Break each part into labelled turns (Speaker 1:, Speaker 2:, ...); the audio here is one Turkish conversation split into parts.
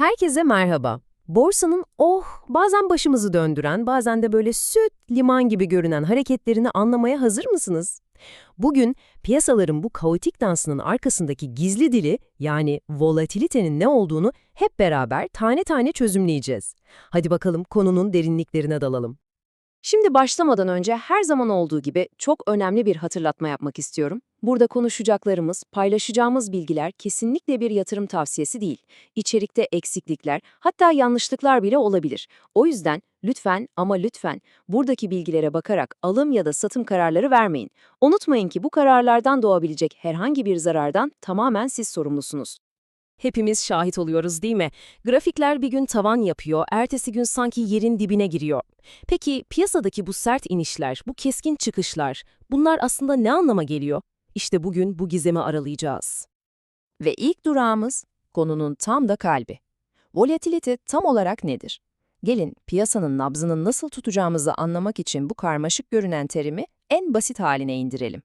Speaker 1: Herkese merhaba. Borsanın oh bazen başımızı döndüren bazen de böyle süt liman gibi görünen hareketlerini anlamaya hazır mısınız? Bugün piyasaların bu kaotik dansının arkasındaki gizli dili yani volatilitenin ne olduğunu hep beraber tane tane çözümleyeceğiz. Hadi bakalım konunun derinliklerine dalalım. Şimdi başlamadan önce her zaman olduğu gibi çok önemli bir hatırlatma yapmak istiyorum. Burada konuşacaklarımız, paylaşacağımız bilgiler kesinlikle bir yatırım tavsiyesi değil. İçerikte eksiklikler, hatta yanlışlıklar bile olabilir. O yüzden lütfen ama lütfen buradaki bilgilere bakarak alım ya da satım kararları vermeyin. Unutmayın ki bu kararlardan doğabilecek herhangi bir zarardan tamamen siz sorumlusunuz. Hepimiz şahit oluyoruz değil mi? Grafikler bir gün tavan yapıyor, ertesi gün sanki yerin dibine giriyor. Peki piyasadaki bu sert inişler, bu keskin çıkışlar, bunlar aslında ne anlama geliyor? İşte bugün bu gizemi aralayacağız. Ve ilk durağımız konunun tam da kalbi. Volatilite tam olarak nedir? Gelin piyasanın nabzını nasıl tutacağımızı anlamak için bu karmaşık görünen terimi en basit haline indirelim.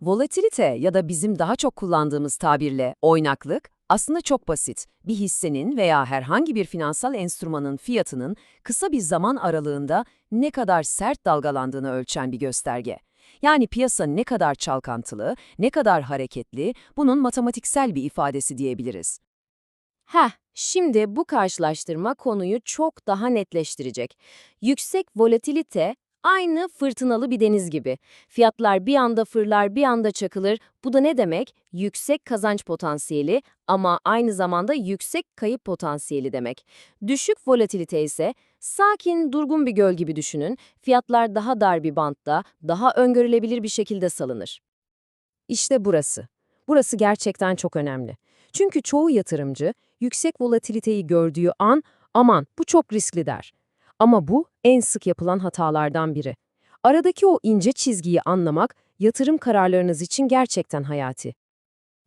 Speaker 1: Volatilite ya da bizim daha çok kullandığımız tabirle oynaklık aslında çok basit. Bir hissenin veya herhangi bir finansal enstrümanın fiyatının kısa bir zaman aralığında ne kadar sert dalgalandığını ölçen bir gösterge. Yani piyasa ne kadar çalkantılı, ne kadar hareketli, bunun matematiksel bir ifadesi diyebiliriz. Heh, şimdi bu karşılaştırma konuyu çok daha netleştirecek. Yüksek volatilite aynı fırtınalı bir deniz gibi. Fiyatlar bir anda fırlar, bir anda çakılır. Bu da ne demek? Yüksek kazanç potansiyeli ama aynı zamanda yüksek kayıp potansiyeli demek. Düşük volatilite ise sakin, durgun bir göl gibi düşünün. Fiyatlar daha dar bir bantta, daha öngörülebilir bir şekilde salınır. İşte burası. Burası gerçekten çok önemli. Çünkü çoğu yatırımcı yüksek volatiliteyi gördüğü an aman bu çok riskli der. Ama bu en sık yapılan hatalardan biri. Aradaki o ince çizgiyi anlamak yatırım kararlarınız için gerçekten hayati.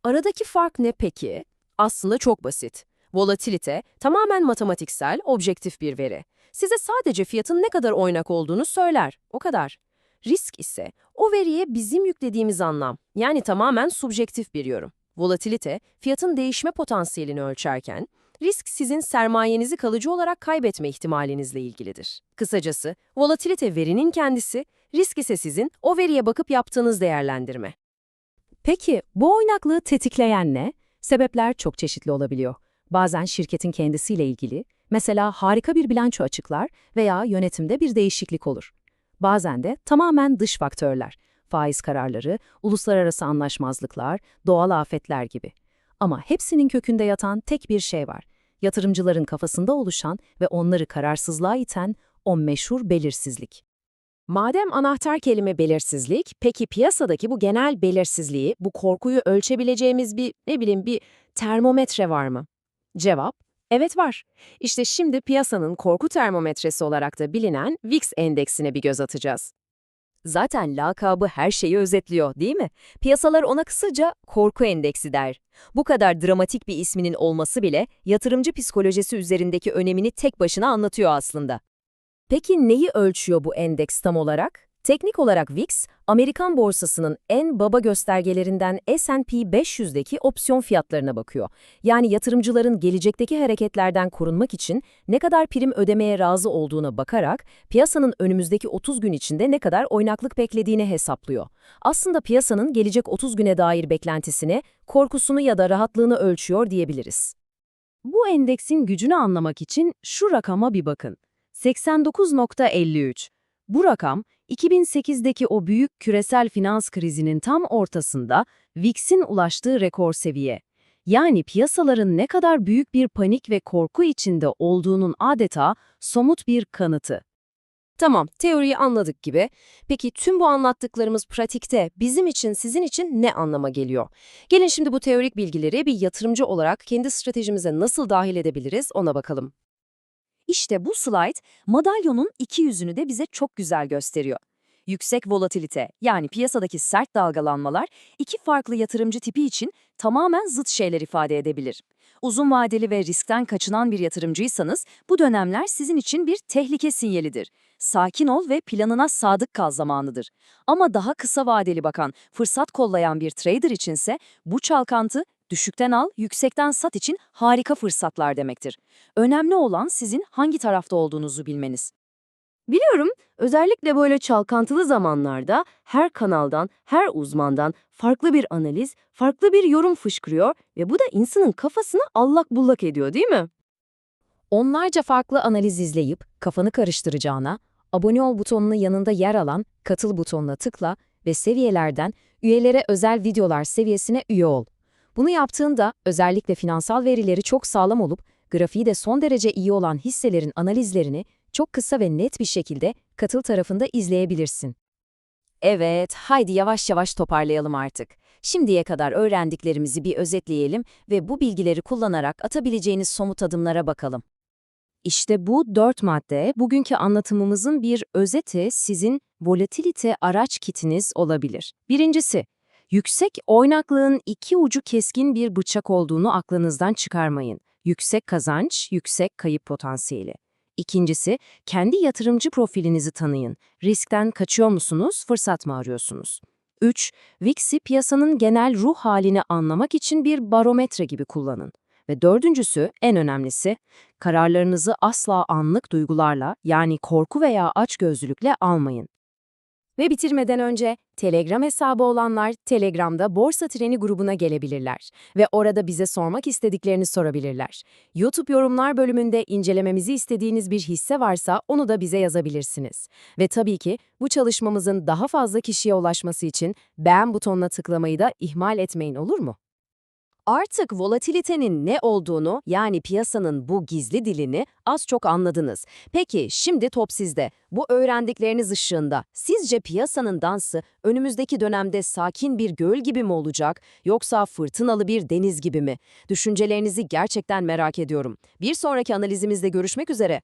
Speaker 1: Aradaki fark ne peki? Aslında çok basit. Volatilite tamamen matematiksel, objektif bir veri. Size sadece fiyatın ne kadar oynak olduğunu söyler, o kadar. Risk ise o veriye bizim yüklediğimiz anlam, yani tamamen subjektif bir yorum. Volatilite, fiyatın değişme potansiyelini ölçerken, risk sizin sermayenizi kalıcı olarak kaybetme ihtimalinizle ilgilidir. Kısacası, volatilite verinin kendisi, risk ise sizin o veriye bakıp yaptığınız değerlendirme. Peki bu oynaklığı tetikleyen ne? Sebepler çok çeşitli olabiliyor. Bazen şirketin kendisiyle ilgili, mesela harika bir bilanço açıklar veya yönetimde bir değişiklik olur. Bazen de tamamen dış faktörler, faiz kararları, uluslararası anlaşmazlıklar, doğal afetler gibi. Ama hepsinin kökünde yatan tek bir şey var. Yatırımcıların kafasında oluşan ve onları kararsızlığa iten o meşhur belirsizlik. Madem anahtar kelime belirsizlik, peki piyasadaki bu genel belirsizliği, bu korkuyu ölçebileceğimiz bir, ne bileyim bir termometre var mı? Cevap, evet var. İşte şimdi piyasanın korku termometresi olarak da bilinen VIX endeksine bir göz atacağız. Zaten lakabı her şeyi özetliyor değil mi? Piyasalar ona kısaca korku endeksi der. Bu kadar dramatik bir isminin olması bile yatırımcı psikolojisi üzerindeki önemini tek başına anlatıyor aslında. Peki neyi ölçüyor bu endeks tam olarak? Teknik olarak VIX, Amerikan borsasının en baba göstergelerinden S&P 500'deki opsiyon fiyatlarına bakıyor. Yani yatırımcıların gelecekteki hareketlerden korunmak için ne kadar prim ödemeye razı olduğuna bakarak piyasanın önümüzdeki 30 gün içinde ne kadar oynaklık beklediğini hesaplıyor. Aslında piyasanın gelecek 30 güne dair beklentisini, korkusunu ya da rahatlığını ölçüyor diyebiliriz. Bu endeksin gücünü anlamak için şu rakama bir bakın. 89.53. Bu rakam, 2008'deki o büyük küresel finans krizinin tam ortasında VIX'in ulaştığı rekor seviye. Yani piyasaların ne kadar büyük bir panik ve korku içinde olduğunun adeta somut bir kanıtı. Tamam, teoriyi anladık gibi. Peki tüm bu anlattıklarımız pratikte bizim için, sizin için ne anlama geliyor? Gelin şimdi bu teorik bilgileri bir yatırımcı olarak kendi stratejimize nasıl dahil edebiliriz ona bakalım. İşte bu slide madalyonun iki yüzünü de bize çok güzel gösteriyor. Yüksek volatilite yani piyasadaki sert dalgalanmalar iki farklı yatırımcı tipi için tamamen zıt şeyler ifade edebilir. Uzun vadeli ve riskten kaçınan bir yatırımcıysanız bu dönemler sizin için bir tehlike sinyalidir. Sakin ol ve planına sadık kal zamanıdır. Ama daha kısa vadeli bakan, fırsat kollayan bir trader içinse bu çalkantı
Speaker 2: Düşükten al, yüksekten sat için harika fırsatlar demektir. Önemli olan sizin hangi tarafta olduğunuzu bilmeniz.
Speaker 3: Biliyorum, özellikle böyle çalkantılı zamanlarda her kanaldan, her uzmandan farklı bir analiz, farklı bir yorum fışkırıyor ve bu da insanın kafasını allak bullak ediyor değil mi?
Speaker 1: Onlarca farklı analiz izleyip kafanı karıştıracağına, abone ol butonunun yanında yer alan katıl butonuna tıkla ve seviyelerden üyelere özel videolar seviyesine üye ol. Bunu yaptığında özellikle finansal verileri çok sağlam olup grafiği de son derece iyi olan hisselerin analizlerini çok kısa ve net bir şekilde katıl tarafında izleyebilirsin. Evet, haydi yavaş yavaş toparlayalım artık. Şimdiye kadar öğrendiklerimizi bir özetleyelim ve bu bilgileri kullanarak atabileceğiniz somut adımlara bakalım.
Speaker 2: İşte bu dört madde bugünkü anlatımımızın bir özeti sizin volatilite araç kitiniz olabilir. Birincisi, yüksek oynaklığın iki ucu keskin bir bıçak olduğunu aklınızdan çıkarmayın. Yüksek kazanç, yüksek kayıp potansiyeli. İkincisi, kendi yatırımcı profilinizi tanıyın. Riskten kaçıyor musunuz, fırsat mı arıyorsunuz? 3. VIX'i piyasanın genel ruh halini anlamak için bir barometre gibi kullanın. Ve dördüncüsü, en önemlisi, kararlarınızı asla anlık duygularla yani korku veya açgözlülükle almayın.
Speaker 1: Ve bitirmeden önce Telegram hesabı olanlar Telegram'da Borsa Treni grubuna gelebilirler ve orada bize sormak istediklerini sorabilirler. YouTube yorumlar bölümünde incelememizi istediğiniz bir hisse varsa onu da bize yazabilirsiniz. Ve tabii ki bu çalışmamızın daha fazla kişiye ulaşması için beğen butonuna tıklamayı da ihmal etmeyin olur mu? Artık volatilitenin ne olduğunu yani piyasanın bu gizli dilini az çok anladınız. Peki şimdi top sizde. Bu öğrendikleriniz ışığında sizce piyasanın dansı önümüzdeki dönemde sakin bir göl gibi mi olacak yoksa fırtınalı bir deniz gibi mi? Düşüncelerinizi gerçekten merak ediyorum. Bir sonraki analizimizde görüşmek üzere.